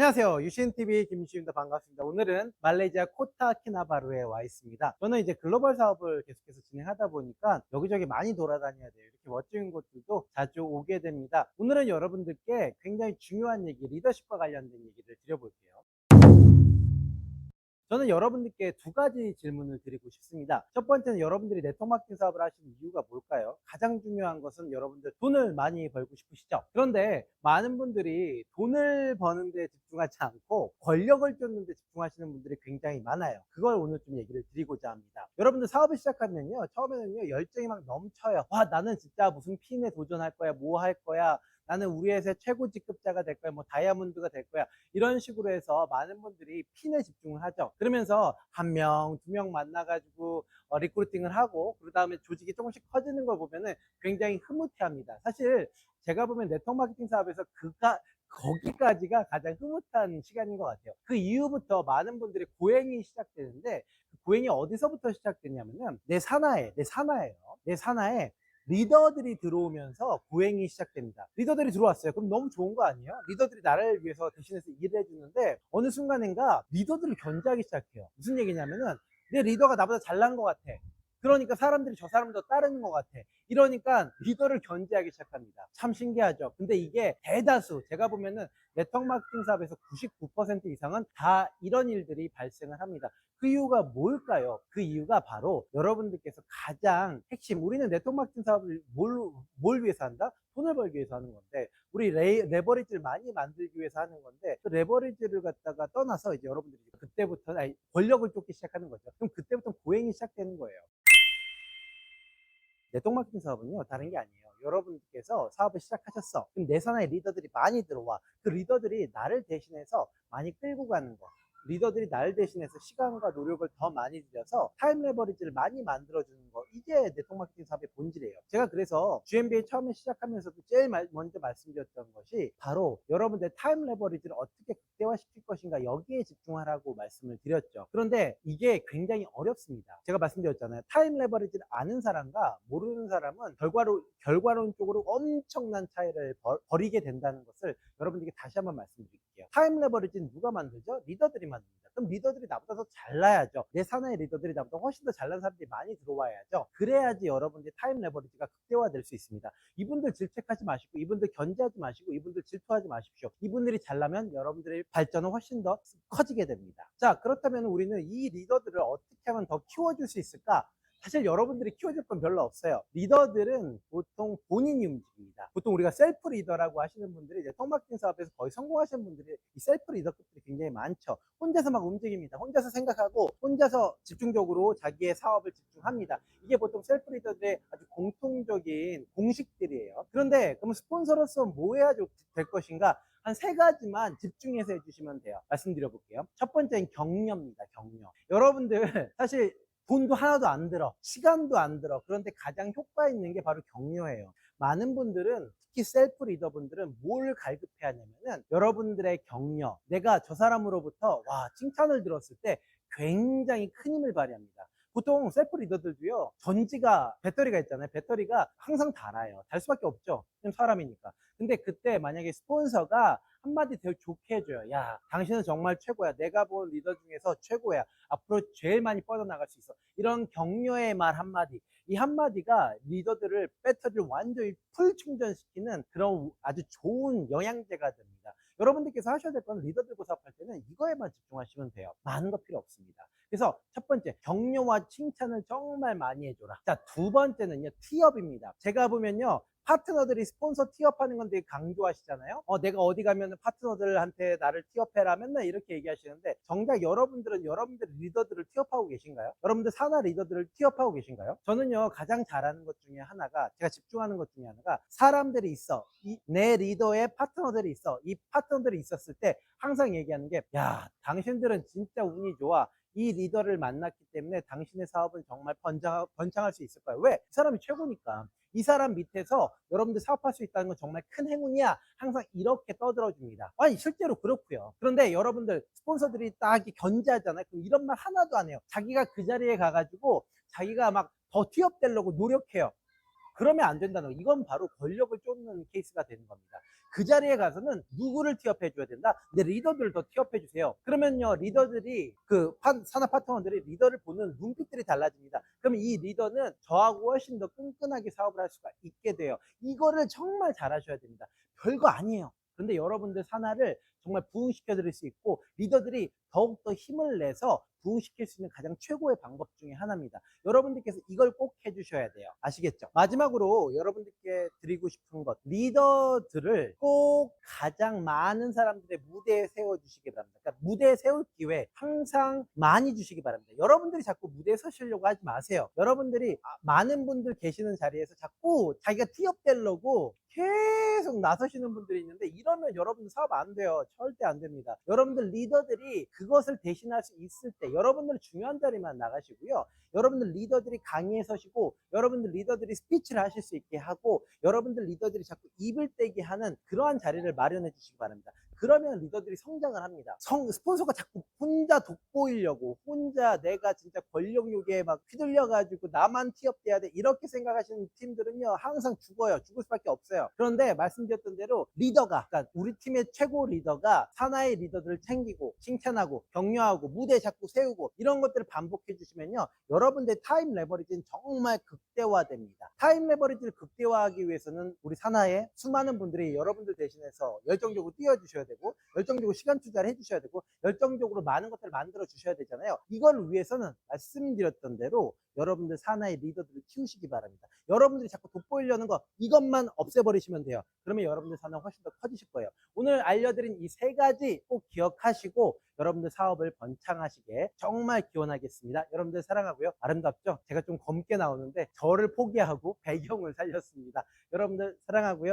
안녕하세요. 유신TV 김시입니다. 반갑습니다. 오늘은 말레이시아 코타키나바루에 와 있습니다. 저는 이제 글로벌 사업을 계속해서 진행하다 보니까 여기저기 많이 돌아다녀야 돼요. 이렇게 멋진 곳들도 자주 오게 됩니다. 오늘은 여러분들께 굉장히 중요한 얘기, 리더십과 관련된 얘기를 드려볼게요. 저는 여러분들께 두 가지 질문을 드리고 싶습니다. 첫 번째는 여러분들이 마케팅 사업을 하시는 이유가 뭘까요? 가장 중요한 것은 여러분들 돈을 많이 벌고 싶으시죠? 그런데 많은 분들이 돈을 버는 데 집중하지 않고 권력을 쫓는 데 집중하시는 분들이 굉장히 많아요. 그걸 오늘 좀 얘기를 드리고자 합니다. 여러분들 사업을 시작하면요. 처음에는요. 열정이 막 넘쳐요. 와, 나는 진짜 무슨 핀에 도전할 거야. 뭐 할 거야. 나는 우리 회사의 최고 직급자가 될 거야, 뭐 다이아몬드가 될 거야. 이런 식으로 해서 많은 분들이 핀에 집중을 하죠. 그러면서 한 명, 두 명 만나가지고 어, 리크루팅을 하고, 그 다음에 조직이 조금씩 커지는 걸 보면은 굉장히 흐뭇해합니다. 사실 제가 보면 네트워크 마케팅 사업에서 그가 거기까지가 가장 흐뭇한 시간인 것 같아요. 그 이후부터 많은 분들이 고행이 시작되는데 그 고행이 어디서부터 시작되냐면은 내 산하에, 내 산하에요. 내 산하에 리더들이 들어오면서 고행이 시작됩니다. 리더들이 들어왔어요. 그럼 너무 좋은 거 아니에요? 리더들이 나를 위해서 대신해서 일을 해주는데 어느 순간인가 리더들을 견제하기 시작해요. 무슨 얘기냐면은 내 리더가 나보다 잘난 것 같아. 그러니까 사람들이 저 사람을 더 따르는 것 같아. 이러니까 리더를 견제하기 시작합니다. 참 신기하죠. 근데 이게 대다수 제가 보면은 네트워크 마케팅 사업에서 99% 이상은 다 이런 일들이 발생을 합니다. 그 이유가 뭘까요? 그 이유가 바로 여러분들께서 가장 핵심, 우리는 네트워크 사업을 뭘, 뭘 위해서 한다? 돈을 벌기 위해서 하는 건데, 우리 레, 레버리지를 많이 만들기 위해서 하는 건데, 그 레버리지를 갖다가 떠나서 이제 여러분들이 그때부터 아니, 권력을 쫓기 시작하는 거죠. 그럼 그때부터 고행이 시작되는 거예요. 네트워크 마케팅 사업은요, 다른 게 아니에요. 여러분께서 사업을 시작하셨어. 그럼 내 산하에 리더들이 많이 들어와. 그 리더들이 나를 대신해서 많이 끌고 가는 거. 리더들이 나를 대신해서 시간과 노력을 더 많이 들여서 타임 레버리지를 많이 만들어주는 거. 이게 네트워크 마케팅 사업의 본질이에요. 제가 그래서 GMBA 처음에 시작하면서도 제일 말- 먼저 말씀드렸던 것이 바로 여러분들 타임 레버리지를 어떻게 극대화시킬 것인가 여기에 집중하라고 말씀을 드렸죠. 그런데 이게 굉장히 어렵습니다. 제가 말씀드렸잖아요. 타임 레버리지를 아는 사람과 모르는 사람은 결과로, 결과론적으로 엄청난 차이를 벌, 벌이게 된다는 것을 여러분들께 다시 한번 말씀드릴게요. 타임 레버리지는 누가 만들죠? 리더들이 만듭니다. 그럼 리더들이 나보다 더 잘나야죠. 내 산하의 리더들이 나보다 훨씬 더 잘난 사람들이 많이 들어와야죠. 그래야지 여러분들이 타임 레버리지가 극대화될 수 있습니다. 이분들 질책하지 마시고, 이분들 견제하지 마시고, 이분들 질투하지 마십시오. 이분들이 잘나면 여러분들의 발전은 훨씬 더 커지게 됩니다. 자, 그렇다면 우리는 이 리더들을 어떻게 하면 더 키워줄 수 있을까? 사실 여러분들이 키워줄 건 별로 없어요. 리더들은 보통 본인이 움직입니다. 보통 우리가 셀프 리더라고 하시는 분들이 이제 톡마케팅 사업에서 거의 성공하시는 분들이 이 셀프 리더급들이 굉장히 많죠. 혼자서 막 움직입니다. 혼자서 생각하고 혼자서 집중적으로 자기의 사업을 집중합니다. 이게 보통 셀프 리더들의 아주 공통적인 공식들이에요. 그런데 그럼 스폰서로서 뭐 해야 될 것인가? 한세 가지만 집중해서 해주시면 돼요. 말씀드려 볼게요. 첫 번째는 격려입니다. 격려. 여러분들 사실 돈도 하나도 안 들어. 시간도 안 들어. 그런데 가장 효과 있는 게 바로 격려예요. 많은 분들은 특히 셀프 리더분들은 뭘 갈급해 하냐면은 여러분들의 격려. 내가 저 사람으로부터 와, 칭찬을 들었을 때 굉장히 큰 힘을 발휘합니다. 보통 셀프 리더들도요, 전지가, 배터리가 있잖아요. 배터리가 항상 닳아요. 달 수밖에 없죠. 사람이니까. 근데 그때 만약에 스폰서가 한마디 더 좋게 해줘요. 야, 당신은 정말 최고야. 내가 본 리더 중에서 최고야. 앞으로 제일 많이 뻗어나갈 수 있어. 이런 격려의 말 한마디. 이 한마디가 리더들을 배터리를 완전히 풀 충전시키는 그런 아주 좋은 영양제가 됩니다. 여러분들께서 하셔야 될 건 리더들과 사업할 때는 이거에만 집중하시면 돼요. 많은 거 필요 없습니다. 그래서 첫 번째, 격려와 칭찬을 정말 많이 해줘라. 자, 두 번째는요, 티업입니다. 제가 보면요, 파트너들이 스폰서 티업하는 건 되게 강조하시잖아요. 어, 내가 어디 가면 파트너들한테 나를 티업해라 맨날 이렇게 얘기하시는데 정작 여러분들은 여러분들 리더들을 티업하고 계신가요? 여러분들 산하 리더들을 티업하고 계신가요? 저는요 가장 잘하는 것 중에 하나가 제가 집중하는 것 중에 하나가 사람들이 있어. 이, 내 리더의 파트너들이 있어. 이 파트너들이 있었을 때 항상 얘기하는 게 야 당신들은 진짜 운이 좋아. 이 리더를 만났기 때문에 당신의 사업은 정말 번창, 번창할 수 있을 거예요. 왜? 이 사람이 최고니까. 이 사람 밑에서 여러분들 사업할 수 있다는 건 정말 큰 행운이야. 항상 이렇게 떠들어 줍니다. 아니, 실제로 그렇고요. 그런데 여러분들 스폰서들이 딱 견제하잖아요. 그럼 이런 말 하나도 안 해요. 자기가 그 자리에 가가지고 자기가 막 더 취업되려고 노력해요. 그러면 안 된다는 거. 이건 바로 권력을 쫓는 케이스가 되는 겁니다. 그 자리에 가서는 누구를 티업해 줘야 된다? 내 리더들을 더 티업해 주세요. 그러면요, 리더들이 그 파- 산업 파트너들이 리더를 보는 눈빛들이 달라집니다. 그러면 이 리더는 저하고 훨씬 더 끈끈하게 사업을 할 수가 있게 돼요. 이거를 정말 잘하셔야 됩니다. 별거 아니에요. 그런데 여러분들 산하를 정말 부흥시켜 드릴 수 있고 리더들이 더욱더 힘을 내서 부흥시킬 수 있는 가장 최고의 방법 중에 하나입니다. 여러분들께서 이걸 꼭 해주셔야 돼요. 아시겠죠? 마지막으로 여러분들께 드리고 싶은 것, 리더들을 꼭 가장 많은 사람들의 무대에 세워주시기 바랍니다. 그러니까 무대에 세울 기회 항상 많이 주시기 바랍니다. 여러분들이 자꾸 무대에 서시려고 하지 마세요. 여러분들이 아, 많은 분들 계시는 자리에서 자꾸 자기가 티업되려고 계속 나서시는 분들이 있는데 이러면 여러분들 사업 안 돼요. 절대 안 됩니다. 여러분들 리더들이 그것을 대신할 수 있을 때 여러분들 중요한 자리만 나가시고요. 여러분들 리더들이 강의에 서시고 여러분들 리더들이 스피치를 하실 수 있게 하고 여러분들 리더들이 자꾸 입을 떼게 하는 그러한 자리를 마련해 주시기 바랍니다. 그러면 리더들이 성장을 합니다. 성, 스폰서가 자꾸 혼자 돋보이려고 혼자 내가 진짜 권력욕에 막 휘둘려가지고 나만 티업돼야 돼 이렇게 생각하시는 팀들은요 항상 죽어요. 죽을 수밖에 없어요. 그런데 말씀드렸던 대로 리더가 그러니까 우리 팀의 최고 리더가 산하의 리더들을 챙기고 칭찬하고 격려하고 무대에 자꾸 세우고 이런 것들을 반복해 주시면요 여러분들 타임 레버리지는 정말 극대화됩니다. 타임 레버리지를 극대화하기 위해서는 우리 산하의 수많은 분들이 여러분들 대신해서 열정적으로 뛰어주셔야 되고 열정적으로 시간 투자를 해주셔야 되고 열정적으로 많은 것들을 만들어 주셔야 되잖아요. 이걸 위해서는 말씀드렸던 대로 여러분들 산하의 리더들을 키우시기 바랍니다. 여러분들이 자꾸 돋보이려는 거 이것만 없애버리시면 돼요. 그러면 여러분들 산하 훨씬 더 커지실 거예요. 오늘 알려드린 이 세 가지 꼭 기억하시고 여러분들 사업을 번창하시게 정말 기원하겠습니다. 여러분들 사랑하고요. 아름답죠? 제가 좀 검게 나오는데 저를 포기하고 배경을 살렸습니다. 여러분들 사랑하고요.